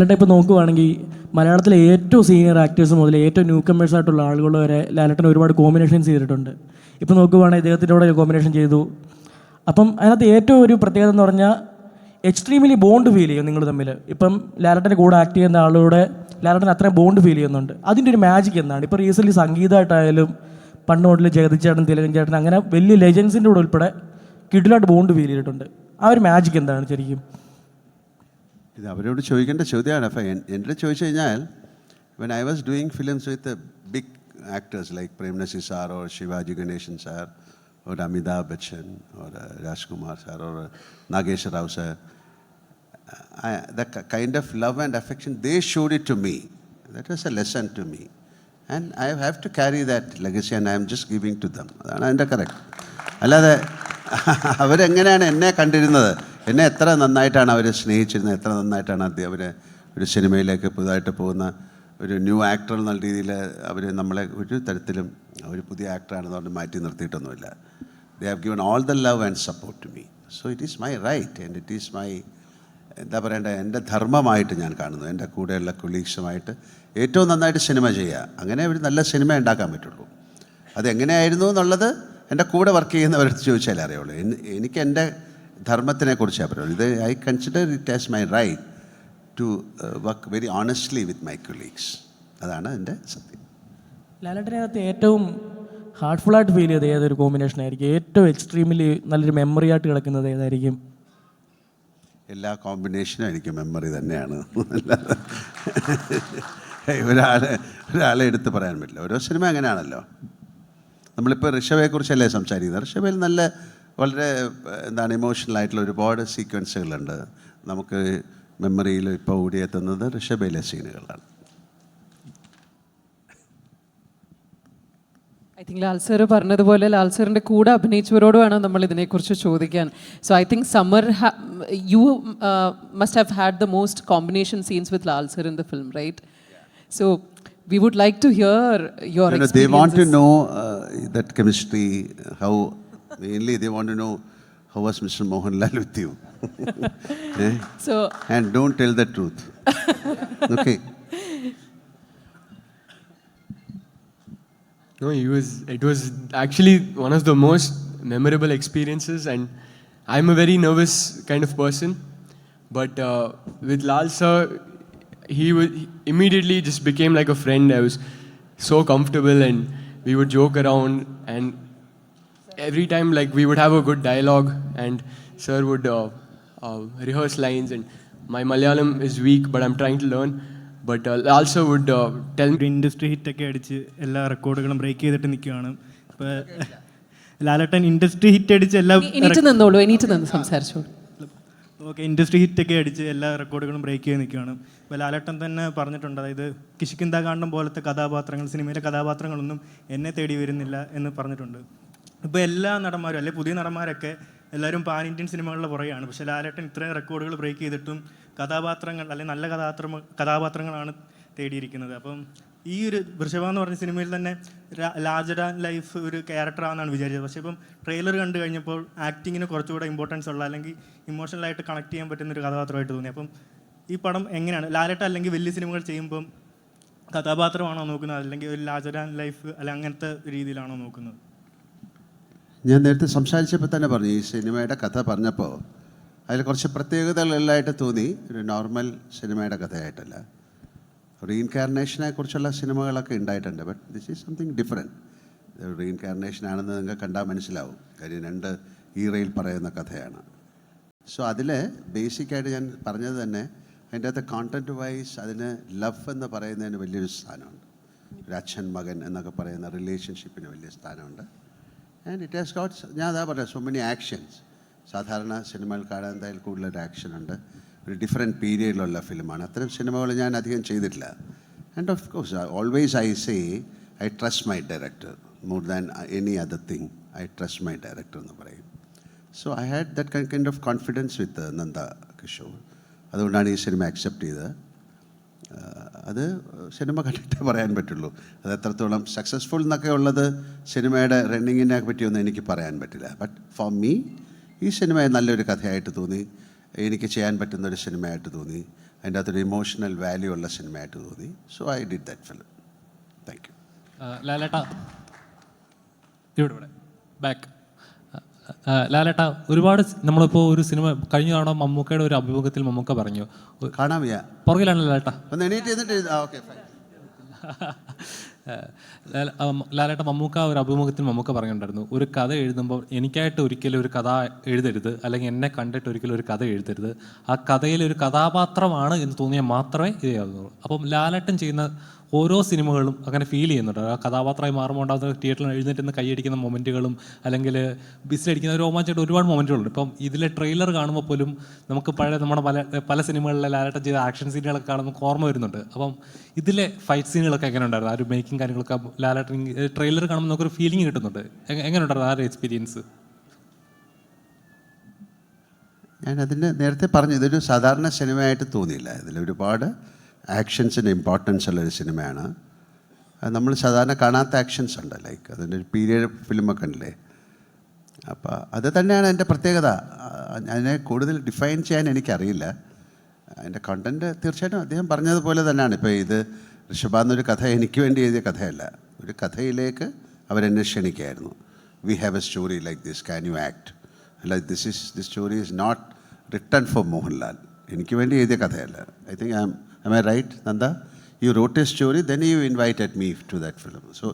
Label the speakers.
Speaker 1: ലാലേട്ടൻ ഇപ്പോൾ നോക്കുവാണെങ്കിൽ മലയാളത്തിലെ ഏറ്റവും സീനിയർ ആക്ടേഴ്സ് മുതൽ ഏറ്റവും ന്യൂ കമേഴ്സ് ആയിട്ടുള്ള ആളുകൾ വരെ ലാലേട്ടൻ ഒരുപാട് കോമ്പിനേഷൻസ് ചെയ്തിട്ടുണ്ട്. ഇപ്പോൾ നോക്കുവാണെങ്കിൽ ഇദ്ദേഹത്തിന്റെ കൂടെ കോമ്പിനേഷൻ ചെയ്തു. അപ്പം അതിനകത്ത് ഏറ്റവും ഒരു പ്രത്യേകത എന്ന് പറഞ്ഞാൽ എക്സ്ട്രീമിലി ബോണ്ട് ഫീൽ ചെയ്യും നിങ്ങൾ തമ്മിൽ. ഇപ്പം ലാലേട്ടന്റെ കൂടെ ആക്ട് ചെയ്യുന്ന ആളുടെ ലാലേട്ടൻ അത്രയും ബോണ്ട് ഫീൽ ചെയ്യുന്നുണ്ട്. അതിന്റെ ഒരു മാജിക് എന്നാണ് ഇപ്പോൾ റീസെന്റ്ലി സംഗീതമായിട്ടായാലും പണ്ട് മുതൽ ജഗതിച്ചേട്ടൻ തിലകൻ ചേട്ടൻ അങ്ങനെ വലിയ ലെജൻസിന്റെ കൂടെ ഉൾപ്പെടെ കിടിലായിട്ട് ബോണ്ട് ഫീൽ ചെയ്തിട്ടുണ്ട്. ആ ഒരു മാജിക് എന്താണ് ശരിക്കും?
Speaker 2: ഇത് അവരോട് ചോദിക്കേണ്ട ചോദ്യമാണ്. അപ്പം എൻ എന്റെ ചോദിച്ചു കഴിഞ്ഞാൽ when I was doing films with big actors like Prem Nazir sir or Shivaji Ganesan sir or Amitabh Bachchan or Rajkumar sir or Nageshwar Rao sir the kind of love and affection they showed it to me that is a lesson to me and I have to carry that legacy and I'm just giving to them അതാണ് അതിന്റെ correct അല്ലാതെ അവരെങ്ങനെയാണ് എന്നെ കണ്ടിരുന്നത്? എന്നെ എത്ര നന്നായിട്ടാണ് അവർ സ്നേഹിച്ചിരുന്നത്? എത്ര നന്നായിട്ടാണ് അദ്ദേഹം അവർ ഒരു സിനിമയിലേക്ക് പുതുതായിട്ട് പോകുന്ന ഒരു ന്യൂ ആക്ടർ എന്നുള്ള രീതിയിൽ അവർ നമ്മളെ ഒരു തരത്തിലും ഒരു പുതിയ ആക്ടറാണെന്ന് പറഞ്ഞ് മാറ്റി നിർത്തിയിട്ടൊന്നുമില്ല. They have given all the love and support to me so it is my right and it is my എന്താ പറയേണ്ടത് എന്റെ ധർമ്മമായിട്ട് ഞാൻ കാണുന്നു. എന്റെ കൂടെയുള്ള കൊളീഗ്സുമായിട്ട് ഏറ്റവും നന്നായിട്ട് സിനിമ ചെയ്യുക. അങ്ങനെ ഒരു നല്ല സിനിമ ഉണ്ടാക്കാൻ പറ്റുള്ളൂ. അതെങ്ങനെയായിരുന്നു എന്നുള്ളത് എന്റെ കൂടെ വർക്ക് ചെയ്യുന്നവരടുത്ത് ചോദിച്ചാലേ അറിയുള്ളൂ. എനിക്ക് എന്റെ ധർമ്മത്തിനെ കുറിച്ചാണ് പറയുന്നത് ഇത് I consider it as my right to work very honestly with my colleagues അതാണ് എന്റെ സത്യം.
Speaker 1: ലാലേട്ടനകത്ത് ഏറ്റവും ഹാർട്ട്ഫുള്ളായിട്ട് ഫീൽ ചെയ്ത ഏതൊരു കോമ്പിനേഷൻ ആയിരിക്കും? ഏറ്റവും എക്സ്ട്രീമിലി നല്ലൊരു മെമ്മറി ആയിട്ട് കിടക്കുന്നത് ഏതായിരിക്കും?
Speaker 2: എല്ലാ കോമ്പിനേഷനും എനിക്ക് മെമ്മറി തന്നെയാണ്. ഒരാളെ ഒരാളെ എടുത്ത് പറയാൻ പറ്റില്ല. ഓരോ സിനിമ അങ്ങനെയാണല്ലോ. നമ്മളിപ്പോൾ ഋഷഭയെക്കുറിച്ചല്ലേ സംസാരിക്കുന്നത്? ഋഷഭയിൽ നല്ല വളരെ എന്താണ് ഇമോഷണൽ ആയിട്ടുള്ള ഒരുപാട് സീക്വൻസുകളുണ്ട് നമുക്ക് മെമ്മറിയിൽ ഇപ്പോൾ ഓടിയെത്തുന്നത് ഋഷഭയിലെ സീനുകളാണ്
Speaker 3: ഐ തിങ്ക് ലാൽ സാർ പറഞ്ഞതുപോലെ ലാൽ സാറിന്റെ കൂടെ അഭിനയിച്ചവരോട് വേണം നമ്മൾ ഇതിനെക്കുറിച്ച് ചോദിക്കാൻ. So I think summer you must have had the most combination scenes with Lal sir in the film right so we would like to hear your
Speaker 2: they want they want to know how mainly they want to know how was Mr. Mohanlal with you. Eh?
Speaker 3: So
Speaker 2: And don't tell the truth. Okay.
Speaker 4: No, he was. It was actually one of the most memorable experiences, and I'm a very nervous kind of person. But uh, with Lal sir, he, was, he immediately just became like a friend. I was so comfortable, and we would joke around, and every time like we would have a good dialogue, and sir would uh, uh, rehearse lines, and my Malayalam is weak, but I'm trying to learn. But uh, also would uh, tell me.
Speaker 5: Industry ഹിറ്റൊക്കെ അടിച്ച് എല്ലാ റെക്കോർഡുകളും break ചെയ്തിട്ട് നിൽക്കുകയാണ് ഇപ്പോൾ Lalettan industry hit അടിച്ച് എല്ലാ
Speaker 3: എണീറ്റ് നിന്നോളൂ എണീറ്റ് നിന്ന് സംസാരിച്ചോളൂ
Speaker 5: ഓക്കെ ഇൻഡസ്ട്രി ഹിറ്റൊക്കെ അടിച്ച് എല്ലാ റെക്കോർഡുകളും ബ്രേക്ക് ചെയ്ത് നിൽക്കുകയാണ് ഇപ്പോൾ ലാലട്ടൻ തന്നെ പറഞ്ഞിട്ടുണ്ട് അതായത് കിശുക്കിന്താകാന്ഡം പോലത്തെ കഥാപാത്രങ്ങൾ സിനിമയിലെ കഥാപാത്രങ്ങളൊന്നും എന്നെ തേടി വരുന്നില്ല എന്ന് പറഞ്ഞിട്ടുണ്ട് ഇപ്പോൾ എല്ലാ നടന്മാരും അല്ലെ പുതിയ നടന്മാരൊക്കെ എല്ലാവരും പാൻ ഇന്ത്യൻ സിനിമകളുടെ പുറകെയാണ്. പക്ഷേ ലാലേട്ടൻ ഇത്രയും റെക്കോർഡുകൾ ബ്രേക്ക് ചെയ്തിട്ടും കഥാപാത്രങ്ങൾ അല്ലെങ്കിൽ നല്ല കഥാപാത്ര കഥാപാത്രങ്ങളാണ് തേടിയിരിക്കുന്നത്. അപ്പം ഈ ഒരു വൃഷഭ എന്ന് പറഞ്ഞ സിനിമയിൽ തന്നെ ആൻഡ് ലൈഫ് ഒരു ക്യാരക്ടറാണെന്നാണ് വിചാരിച്ചത്. പക്ഷേ ഇപ്പം ട്രെയിലർ കണ്ടു കഴിഞ്ഞപ്പോൾ ആക്ടിങ്ങിന് കുറച്ചുകൂടെ ഇമ്പോർട്ടൻസ് ഉള്ള അല്ലെങ്കിൽ ഇമോഷണലായിട്ട് കണക്ട് ചെയ്യാൻ പറ്റുന്ന ഒരു കഥാപാത്രമായിട്ട് തോന്നി. അപ്പം ഈ പടം എങ്ങനെയാണ്? ലാലേട്ട അല്ലെങ്കിൽ വലിയ സിനിമകൾ ചെയ്യുമ്പം കഥാപാത്രമാണോ നോക്കുന്നത്? അല്ലെങ്കിൽ ഒരു ആൻഡ് ലൈഫ് അല്ലെങ്കിൽ അങ്ങനത്തെ രീതിയിലാണോ നോക്കുന്നത്?
Speaker 2: ഞാൻ നേരത്തെ സംസാരിച്ചപ്പോൾ തന്നെ പറഞ്ഞു ഈ സിനിമയുടെ കഥ പറഞ്ഞപ്പോൾ അതിൽ കുറച്ച് പ്രത്യേകതകളെല്ലാമായിട്ട് തോന്നി. ഒരു നോർമൽ സിനിമയുടെ കഥയായിട്ടല്ല. റീഇൻകാർണേഷനെ കുറിച്ചുള്ള സിനിമകളൊക്കെ ഉണ്ടായിട്ടുണ്ട് but this is something different reincarnation ആണെന്ന് നിങ്ങൾക്ക് കണ്ടാൽ മനസ്സിലാവും. കാര്യം രണ്ട് ഈറയിൽ പറയുന്ന കഥയാണ്. സോ അതിൽ ബേസിക്കായിട്ട് ഞാൻ പറഞ്ഞത് തന്നെ അതിന്റെ അകത്ത് കോണ്ടന്റ് വൈസ് അതിന് ലവ് എന്ന് പറയുന്നതിന് വലിയൊരു സ്ഥാനമുണ്ട്. ഒരു അച്ഛൻ മകൻ എന്നൊക്കെ പറയുന്ന റിലേഷൻഷിപ്പിന് വലിയ സ്ഥാനമുണ്ട്. ആൻഡ് ഇറ്റ് ഹാസ് ഗോട്ട് ഞാൻ അതാ പറയാം സോ മെനി ആക്ഷൻസ് സാധാരണ സിനിമകൾ കാണാൻ എന്തായാലും കൂടുതലൊരു ആക്ഷൻ ഉണ്ട്. ഒരു ഡിഫറെന്റ് പീരിയഡിലുള്ള ഫിലിമാണ് അത്തരം സിനിമകൾ ഞാൻ അധികം ചെയ്തിട്ടില്ല. And of course always I say I trust my director more than any other thing I trust my director എന്ന് പറയും. So I had that kind of confidence with Nanda Kishore അതുകൊണ്ടാണ് ഈ സിനിമ അക്സെപ്റ്റ് ചെയ്തത്. അത് cinema കണ്ടിട്ടേ പറയാൻ പറ്റുള്ളൂ. അത് എത്രത്തോളം സക്സസ്ഫുൾ എന്നൊക്കെ ഉള്ളത് സിനിമയുടെ റണ്ണിങ്ങിനെ പറ്റിയൊന്നും എനിക്ക് പറയാൻ പറ്റില്ല. ബട്ട് ഫോർ മീ ഈ സിനിമ നല്ലൊരു കഥയായിട്ട് തോന്നി. എനിക്ക് ചെയ്യാൻ പറ്റുന്ന ഒരു സിനിമയായിട്ട് തോന്നി. അതിന്റെ അകത്തൊരു ഇമോഷണൽ വാല്യൂ ഉള്ള സിനിമയായിട്ട് തോന്നി. So I did that film thank you
Speaker 6: ലാലേട്ട. ഇവിടെ ബാക്ക് ലാലേട്ട ഒരുപാട് നമ്മളിപ്പോ നമ്മളിപ്പോൾ ഒരു സിനിമ കഴിഞ്ഞ തവണ മമ്മൂക്കയുടെ ഒരു അഭിമുഖത്തിൽ മമ്മൂക്ക പറഞ്ഞു.
Speaker 2: കാണാൻ വയ്യ
Speaker 6: പുറകിലാണ് ലാലേട്ട? ലാലേട്ട മമ്മൂക്ക ഒരു അഭിമുഖത്തിൽ മമ്മൂക്ക പറഞ്ഞിട്ടുണ്ടായിരുന്നു. ഒരു കഥ എഴുതുമ്പോൾ എനിക്കായിട്ട് ഒരിക്കലും ഒരു കഥ എഴുതരുത് അല്ലെങ്കിൽ എന്നെ കണ്ടിട്ട് ഒരിക്കലും ഒരു കഥ എഴുതരുത്. ആ കഥയിൽ ഒരു കഥാപാത്രമാണ് എന്ന് തോന്നിയാൽ മാത്രമേ ഇത് ചെയ്യാവുന്നുള്ളൂ അപ്പം ലാലേട്ടൻ ചെയ്യുന്ന ഓരോ സിനിമകളും അങ്ങനെ ഫീൽ ചെയ്യുന്നുണ്ട്. ആ കഥാപാത്രമായി മാറുമ്പോൾ ഉണ്ടാകുന്ന തിയേറ്ററിൽ എഴുന്നേറ്റ് നിന്ന് കൈയടിക്കുന്ന മൊമെന്റുകളും അല്ലെങ്കിൽ ബിസിലടിക്കുന്ന രോമാഞ്ചായിട്ട് ഒരുപാട് മൊമെന്റുകളുണ്ട് ഇപ്പം ഇതിലെ ട്രെയിലർ കാണുമ്പോൾ പോലും നമുക്ക് പഴയ നമ്മുടെ പല പല സിനിമകളിലെ ലാലട്ടം ചെയ്ത ആക്ഷൻ സീനുകളൊക്കെ കാണുമ്പോൾ ഓർമ്മ വരുന്നുണ്ട്. അപ്പം ഇതിലെ ഫൈറ്റ് സീനുകളൊക്കെ എങ്ങനെ ഉണ്ടായിരുന്നു ആ ഒരു മേക്കിംഗ് കാര്യങ്ങളൊക്കെ ലാലട്ടിങ് ട്രെയിലർ കാണുമ്പോൾ നമുക്കൊരു ഫീലിംഗ് കിട്ടുന്നുണ്ട്. എങ്ങനെ ഉണ്ടായിരുന്നു ആ ഒരു എക്സ്പീരിയൻസ്?
Speaker 2: ഞാൻ അതിന് നേരത്തെ പറഞ്ഞു ഇതൊരു സാധാരണ സിനിമയായിട്ട് തോന്നിയില്ല. ഇതിൽ ഒരുപാട് ആക്ഷൻസിന്റെ ഇമ്പോർട്ടൻസ് ഉള്ളൊരു സിനിമയാണ് നമ്മൾ സാധാരണ കാണാത്ത ആക്ഷൻസ് ഉണ്ട്. ലൈക്ക് അതിന്റെ ഒരു പീരിയഡ് ഫിലിമൊക്കെ ഉണ്ടല്ലേ? അപ്പോൾ അത് തന്നെയാണ് എന്റെ പ്രത്യേകത. അതിനെ കൂടുതൽ ഡിഫൈൻ ചെയ്യാൻ എനിക്കറിയില്ല. അതിന്റെ കണ്ടന്റ് തീർച്ചയായിട്ടും അദ്ദേഹം പറഞ്ഞതുപോലെ തന്നെയാണ്. ഇപ്പോൾ ഇത് ഋഷഭ എന്നൊരു കഥ എനിക്ക് വേണ്ടി എഴുതിയ കഥയല്ല. ഒരു കഥയിലേക്ക് അവരെന്നെ ക്ഷണിക്കുകയായിരുന്നു. We have a story like this can you act like this is this story is not written for Mohanlal എനിക്ക് വേണ്ടി എഴുതിയ കഥയല്ല. I think I'm I right Nanda you wrote a story then you invited me to that film so